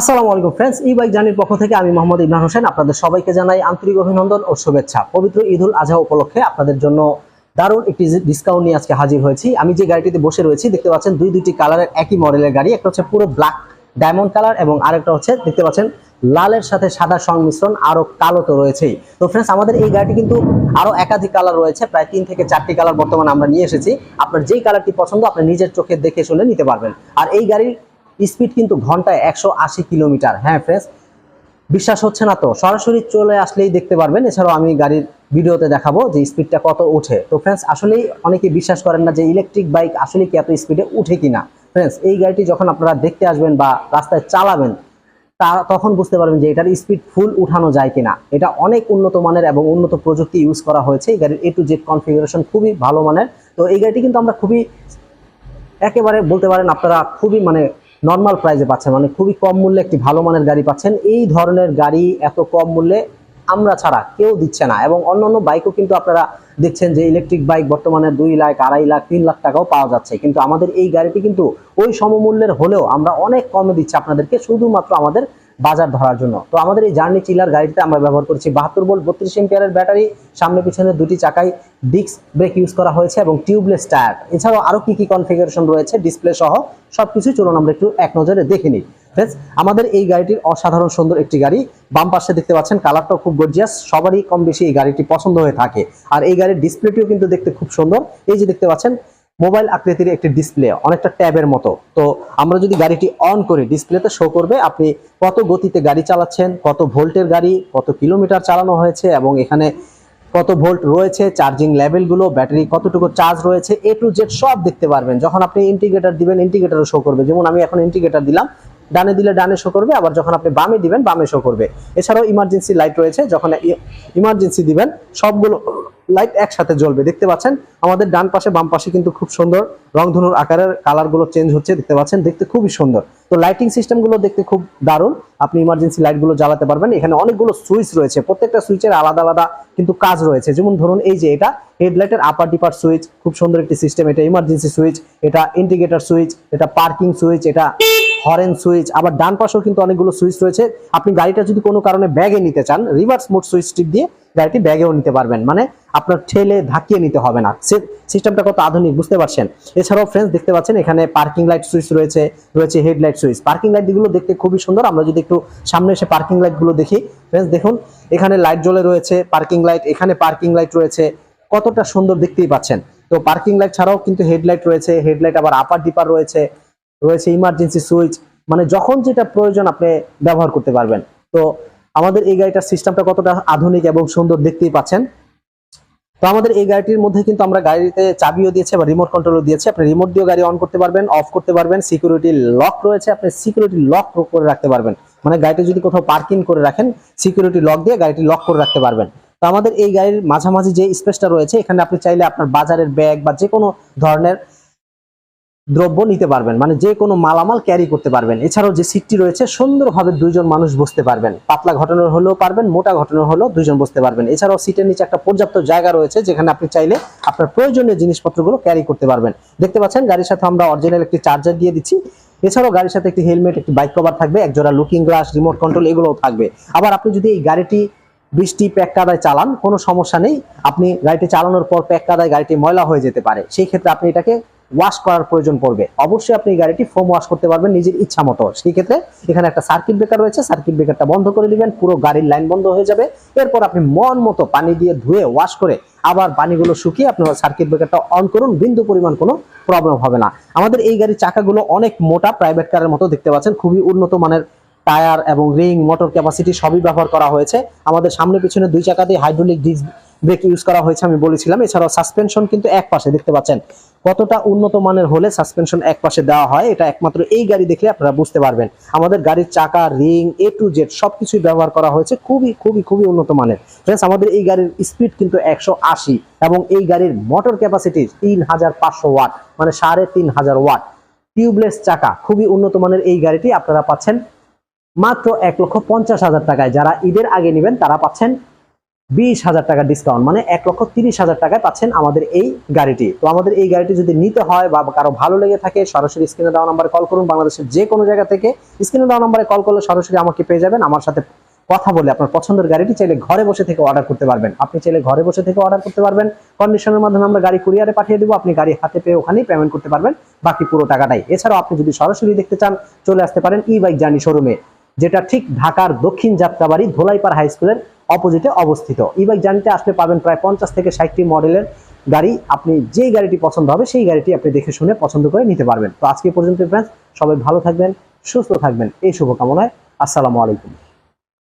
আসসালামু আলাইকুম ফ্রেন্ডস ই বাইক জার্নির পক্ষ থেকে আমি মোহাম্মদ ইমরান হোসেন। আপনাদের সবাইকে জানাই আন্তরিক অভিনন্দন ও শুভেচ্ছা। পবিত্র ঈদুল আজহা উপলক্ষে আপনাদের জন্য দারুণ একটি ডিসকাউন্ট নিয়ে আজকে হাজির হয়েছি। আমি যে গাড়িটিতে বসে রয়েছি, দেখতে পাচ্ছেন দুই, দুইটি কালারের একই মডেলের গাড়ি। একটা হচ্ছে পুরো ব্ল্যাক ডায়মন্ড কালার এবং আরেকটা হচ্ছে দেখতে পাচ্ছেন লালের সাথে সাদা সংমিশ্রণ, আরও কালো তো রয়েছেই। তো ফ্রেন্ডস আমাদের এই গাড়িটি কিন্তু আরও একাধিক কালার রয়েছে। প্রায় তিন থেকে চারটি কালার বর্তমানে আমরা নিয়ে এসেছি। আপনার যেই কালারটি পছন্দ, আপনি নিজের চোখে দেখে শুনে নিতে পারবেন। আর এই গাড়ির স্পিড কিন্তু ঘন্টায় একশো আশি কিলোমিটার। হ্যাঁ ফ্রেন্ডস বিশ্বাস হচ্ছে না তো? সরাসরি চলে আসলেই দেখতে পারবেন। এছাড়াও আমি গাড়ির ভিডিওতে দেখাবো যে স্পিডটা কত ওঠে। তো ফ্রেন্ডস আসলেই অনেকে বিশ্বাস করেন না যে ইলেকট্রিক বাইক আসলে কি এত স্পিডে উঠে কিনা। ফ্রেন্ডস এই গাড়িটি যখন আপনারা দেখতে আসবেন বা রাস্তায় চালাবেন, তা তখন বুঝতে পারবেন যে এটার স্পিড ফুল উঠানো যায় কিনা। এটা অনেক উন্নত মানের এবং উন্নত প্রযুক্তি ইউজ করা হয়েছে। এই গাড়ির এ টু জেড কনফিগারেশন খুবই ভালো মানের। তো এই গাড়িটি কিন্তু আমরা খুবই, একেবারে বলতে পারেন আপনারা খুবই মানে নর্মাল প্রাইসে পাচ্ছেন মানে খুবই কম মূল্যে একটি ভালো মানের গাড়ি পাচ্ছেন। এই ধরনের গাড়ি এত কম মূল্যে আমরা ছাড়া কেউ দিচ্ছে না। এবং অন্য অন্য বাইকও কিন্তু আপনারা দেখছেন যে ইলেকট্রিক বাইক বর্তমানে দুই লাখ, আড়াই লাখ, তিন লাখ টাকাও পাওয়া যাচ্ছে। কিন্তু আমাদের এই গাড়িটি কিন্তু ওই সমমূল্যের হলেও আমরা অনেক কমে দিচ্ছি আপনাদেরকে, শুধুমাত্র আমাদের বাজার ধরার জন্য। তো আমাদের এই জার্নি চিলার গাড়িতে আমরা ব্যবহার করছি বাহাত্তর ভোল্ট, বত্রিশ এম্পিয়ারের ব্যাটারি, সামনে পিছনে দুটি চাকায় ডিস্ক ব্রেক ইউজ করা হয়েছে এবং টিউবলেস টায়ার। এছাড়াও আরও কি কি কনফিগারেশন রয়েছে ডিসপ্লে সহ সবকিছু চলুন আমরা একটু এক নজরে দেখে নিই। ফ্রেন্ডস আমাদের এই গাড়িটির অসাধারণ সুন্দর একটি গাড়ি। বাম পাশে দেখতে পাচ্ছেন কালারটাও খুব গর্জিয়াস সবারই কম বেশি এই গাড়িটি পছন্দ হয়ে থাকে। আর এই গাড়ির ডিসপ্লেটিও কিন্তু দেখতে খুব সুন্দর। এই যে দেখতে পাচ্ছেন মোবাইল আকৃতির একটি ডিসপ্লে অনেকটা ট্যাবের মতো। তো আমরা যদি গাড়িটি অন করি ডিসপ্লেতে শো করবে আপনি কত গতিতে গাড়ি চালাচ্ছেন, কত ভোল্টের গাড়ি, কত কিলোমিটার চালানো হয়েছে এবং এখানে কত ভোল্ট রয়েছে চার্জিং লেভেলগুলো ব্যাটারি কতটুকু চার্জ রয়েছে এ টু জেড সব দেখতে পারবেন। যখন আপনি ইন্টিগ্রেটার দিবেন ইন্টিগ্রেটারও শো করবে। যেমন আমি এখন ইন্টিগ্রেটার দিলাম ডানে দিলে ডানে শো করবে, আবার যখন আপনি বামে দিবেন, বামে শো করবে। এছাড়াও ইমার্জেন্সি লাইট রয়েছে, যখন ইমার্জেন্সি দিবেন, সবগুলো লাইট একসাথে জ্বলবে। দেখতে পাচ্ছেন, আমাদের ডান পাশে, বাম পাশে কিন্তু খুব সুন্দর রংধনুর আকারের কালারগুলো চেঞ্জ হচ্ছে, দেখতে পাচ্ছেন, দেখতে খুবই সুন্দর। তো লাইটিং সিস্টেমগুলো দেখতে খুব দারুণ, আপনি ইমার্জেন্সি লাইটগুলো জ্বালাতে পারবেন। এখানে অনেকগুলো সুইচ রয়েছে, প্রত্যেকটা সুইচের আলাদা আলাদা কিন্তু কাজ রয়েছে। যেমন ধরুন, এই যে এটা হেডলাইটের আপার ডিপার সুইচ খুব সুন্দর একটি সিস্টেম এটা ইমার্জেন্সি সুইচ এটা ইন্ডিকেটর সুইচ এটা পার্কিং সুইচ এটা হরেন সুইচ আবার ডান পাশেও কিন্তু অনেকগুলো সুইচ রয়েছে। আপনি গাড়িটা যদি কোনো কারণে ব্যাগে নিতে চান রিভার্স মোড সুইচ টিপ দিয়ে গাড়িটি ব্যাগেও নিতে পারবেন। মানে আপনার ঠেলে ধাকিয়ে নিতে হবে না। সিস্টেমটা কত আধুনিক, বুঝতে পারছেন? এছাড়াও ফ্রেন্ডস দেখতে পাচ্ছেন, এখানে পার্কিং লাইট সুইচ রয়েছে রয়েছে হেডলাইট সুইচ পার্কিং লাইটগুলো দেখতে খুবই সুন্দর। আমরা যদি একটু সামনে এসে পার্কিং লাইটগুলো দেখি ফ্রেন্ডস দেখুন, এখানে লাইট জ্বলে রয়েছে পার্কিং লাইট এখানে পার্কিং লাইট রয়েছে। কতটা সুন্দর দেখতেই পাচ্ছেন। তো পার্কিং লাইট ছাড়াও কিন্তু হেডলাইট রয়েছে হেডলাইট আবার আপার ডিপার রয়েছে। রয়েছে ইমার্জেন্সি সুইচ মানে যখন যেটা প্রয়োজন আপনি ব্যবহার করতে পারবেন। তো আমাদের এই গাড়িটার সিস্টেমটা কতটা আধুনিক এবং সুন্দর দেখতেই পাচ্ছেন। তো আমাদের এই গাড়িটির মধ্যে কিন্তু আমরা গাড়িতে চাবিও দিয়েছে বা রিমোট কন্ট্রোলও দিয়েছে। আপনি রিমোট দিয়ে গাড়ি অন করতে পারবেন অফ করতে পারবেন সিকিউরিটি লক রয়েছে, আপনি সিকিউরিটি লক করে রাখতে পারবেন। মানে গাড়িটা যদি কোথাও পার্কিং করে রাখেন সিকিউরিটি লক দিয়ে গাড়িটি লক করে রাখতে পারবেন। তো আমাদের এই গাড়ির মাঝামাঝি যে স্পেসটা রয়েছে, এখানে আপনি চাইলে আপনার বাজারের ব্যাগ বা যে কোনো ধরনের দ্রব্য নিতে পারবেন মানে যে কোনো মালামাল ক্যারি করতে পারবেন। এছাড়াও যে সিটটি রয়েছে, সুন্দরভাবে দুইজন মানুষ বসতে পারবেন। পাতলা ঘটনার হলেও পারবেন, মোটা ঘটনার হলেও দুইজন বসতে পারবেন। এছাড়াও সিটের নিচে একটা পর্যাপ্ত জায়গা রয়েছে, যেখানে আপনি চাইলে আপনার প্রয়োজনীয় জিনিসপত্রগুলো ক্যারি করতে পারবেন। দেখতে পাচ্ছেন, গাড়ির সাথে আমরা অরিজিনাল একটি চার্জার দিয়ে দিচ্ছি। এছাড়াও গাড়ির সাথে একটি হেলমেট একটি বাইক কভার থাকবে একজোড়া লুকিং গ্লাস রিমোট কন্ট্রোল এগুলোও থাকবে। আবার আপনি যদি এই গাড়িটি বৃষ্টি প্যাক কাদায় চালান, কোনো সমস্যা নেই। আপনি গাড়িটি চালানোর পর প্যাক কাদায় গাড়িটি ময়লা হয়ে যেতে পারে। সেই ক্ষেত্রে আপনি এটাকে ওয়াশ করার প্রয়োজন পড়বে। অবশ্যই আপনি গাড়িটি ফোম ওয়াশ করতে পারবেন নিজের ইচ্ছা মতো। সেই ক্ষেত্রে এখানে একটা সার্কিট ব্রেকার রয়েছে। সার্কিট ব্রেকারটা বন্ধ করে দিবেন, পুরো গাড়ির লাইন বন্ধ হয়ে যাবে। এরপর আপনি মন মতো পানি দিয়ে ধুয়ে ওয়াশ করে আবার পানিগুলো শুকিয়ে আপনি সার্কিট ব্রেকারটা অন করুন। বিন্দু পরিমাণ কোনো প্রবলেম হবে না। আমাদের এই গাড়ির চাকাগুলো অনেক মোটা প্রাইভেট কারের মতো দেখতে পাচ্ছেন। খুবই উন্নত মানের টায়ার এবং রিং মোটর ক্যাপাসিটি সবই ব্যবহার করা হয়েছে। আমাদের সামনে পিছনে দুই চাকাতেই হাইড্রোলিক ডিস্ক ব্রেক ইউজ করা হয়েছে, আমি বলেছিলাম। এছাড়াও সাসপেনশন কিন্তু এক পাশে, দেখতে পাচ্ছেন? কতটা উন্নত মানের হলে সাসপেনশন এক পাশে দেওয়া হয়, এটা একমাত্র এই গাড়ি দেখলে আপনারা বুঝতে পারবেন। আমাদের গাড়ির চাকা, রিং এ টু জেড সবকিছুই ব্যবহার করা হয়েছে, খুবই খুবই খুবই উন্নত মানের। ফ্রেন্ডস আমাদের এই গাড়ির স্পিড কিন্তু একশো আশি এবং এই গাড়ির মোটর ক্যাপাসিটি তিন হাজার পাঁচশো ওয়াট মানে সাড়ে তিন হাজার ওয়াট টিউবলেস চাকা, খুবই উন্নত মানের এই গাড়িটি আপনারা পাচ্ছেন মাত্র এক লক্ষ পঞ্চাশ হাজার টাকায়। যারা ঈদের আগে নেবেন, তারা পাচ্ছেন বিশ হাজার টাকা ডিসকাউন্ট মানে এক লক্ষ তিরিশ হাজার টাকায় পাচ্ছেন আমাদের এই গাড়িটি। তো আমাদের এই গাড়িটি যদি নিতে হয় বা কারও ভালো লেগে থাকে, সরাসরি স্ক্রিনে দেওয়া নাম্বারে কল করুন। বাংলাদেশের যে কোনো জায়গা থেকে স্ক্রিনে দেওয়া নাম্বারে কল করলে সরাসরি আমাকে পেয়ে যাবেন। আমার সাথে কথা বলে আপনার পছন্দের গাড়িটি চাইলে ঘরে বসে থেকে অর্ডার করতে পারবেন। আপনি চাইলে ঘরে বসে থেকে অর্ডার করতে পারবেন। কন্ডিশনের মাধ্যমে আমরা গাড়ি কুরিয়ারে পাঠিয়ে দেবো। আপনি গাড়ি হাতে পেয়ে ওখানেই পেমেন্ট করতে পারবেন। বাকি পুরো টাকাটাই। এছাড়াও আপনি যদি সরাসরি দেখতে চান, চলে আসতে পারেন ই বাইক জার্নি শোরুমে যেটা ঠিক ঢাকার দক্ষিণ যাত্রাবাড়ি ধোলাইপাড় হাই স্কুলের অপোজিটে অবস্থিত। ই বাইক জার্নিতে আসলে পাবেন প্রায় পঞ্চাশ থেকে ষাটটি মডেলের গাড়ি। আপনি যেই গাড়িটি পছন্দ হবে, সেই গাড়িটি আপনি দেখে শুনে পছন্দ করে নিতে পারবেন। তো আজকে পর্যন্ত ফ্রেন্ডস সবাই ভালো থাকবেন, সুস্থ থাকবেন। এই শুভকামনায়, আসসালামু আলাইকুম।